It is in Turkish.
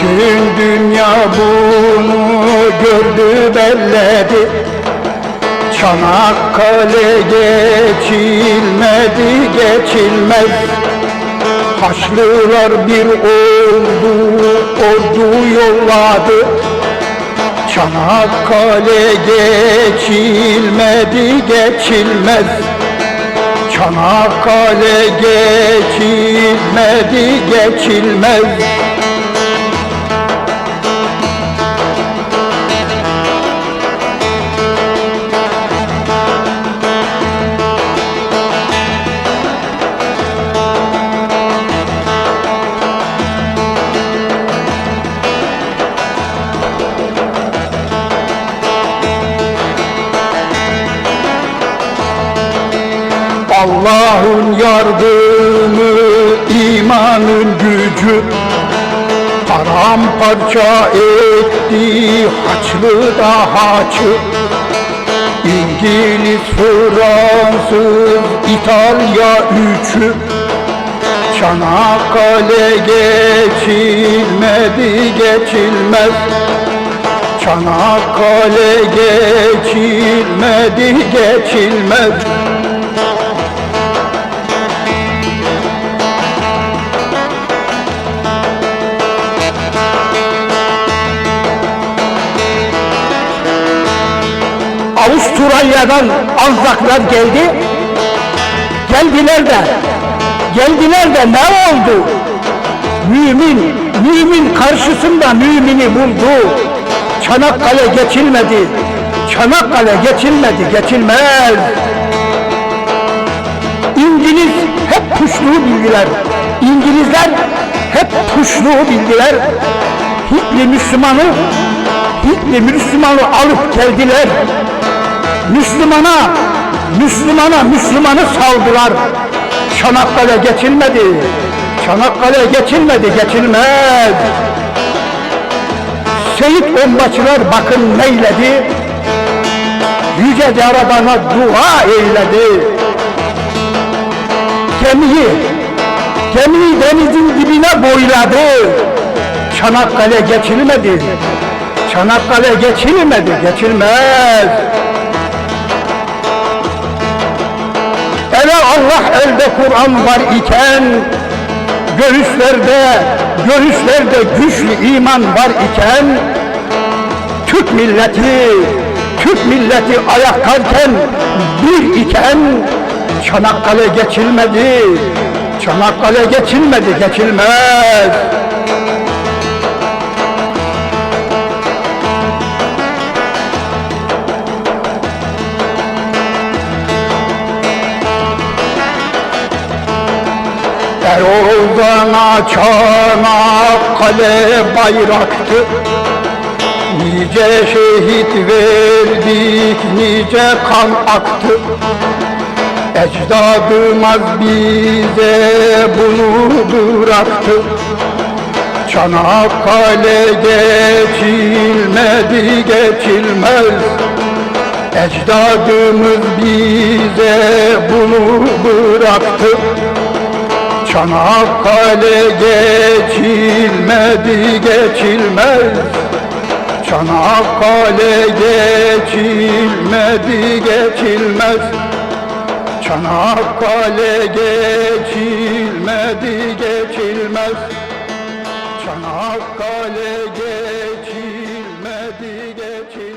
Bütün dünya bunu gördü belledi. Çanakkale geçilmedi geçilmez. Haçlılar bir ordu, ordu yolladı. Çanakkale geçilmedi geçilmez. Çanakkale geçilmedi geçilmez Allah'ın yardımı, imanın gücü Paramparça etti haçlı da haçı. İngiliz, Fransız, İtalya üçü. Çanakkale geçilmedi geçilmez. Çanakkale geçilmedi geçilmez Avustralya'dan Anzaklar geldi. Geldiler de, geldiler de ne oldu? Mümin, mümin karşısında mümini buldu. Çanakkale geçilmedi, Çanakkale geçilmedi, geçilmez. İngiliz hep puşluğu bildiler. İngilizler hep puşluğu bildiler. Hitli Müslümanı, Hitli Müslümanı alıp geldiler. Müslümana, Müslümana, Müslümanı saldılar. Çanakkale geçilmedi. Çanakkale geçilmedi, geçilmez. Seyit onbaşılar bakın neyledi? Yüce Yaradan'a dua eyledi. Gemiyi, gemiyi denizin dibine boyladı. Çanakkale geçilmedi. Çanakkale geçilmedi, geçilmez. Elde Kur'an var iken Göğüslerde, göğüslerde güçlü iman var iken Türk milleti, Türk milleti ayaklarken bir iken Çanakkale geçilmedi, Çanakkale geçilmedi, geçilmez. Erol'dan Çanakkale bayraktı. Nice şehit verdik, nice kan aktı. Ecdadımız bize bunu bıraktı. Çanakkale geçilmedi, geçilmez. Ecdadımız bize bunu bıraktı Çanakkale geçilmedi geçilmez. Çanakkale geçilmedi geçilmez. Çanakkale geçilmedi geçilmez. Çanakkale geçilmedi geçilmez